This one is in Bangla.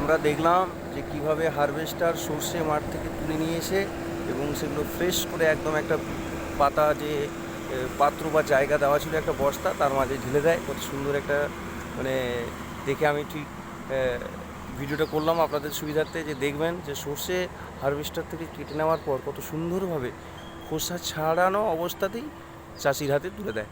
আমরা দেখলাম যে কীভাবে হারভেস্টার সর্ষে মাঠ থেকে তুলে নিয়ে এসে এবং সেগুলো ফ্রেশ করে একদম একটা পাতা যে পাত্র বা জায়গা দেওয়া ছিল একটা বস্তা, তার মাঝে ঢেলে দেয়। কত সুন্দর একটা মানে দেখে আমি ঠিক ভিডিওটা করলাম আপনাদের সুবিধার্থে যে দেখবেন যে সর্ষে হারভেস্টার থেকে কেটে নেওয়ার পর কত সুন্দরভাবে খোসা ছাড়ানো অবস্থাতেই চাষির হাতে তুলে দেয়।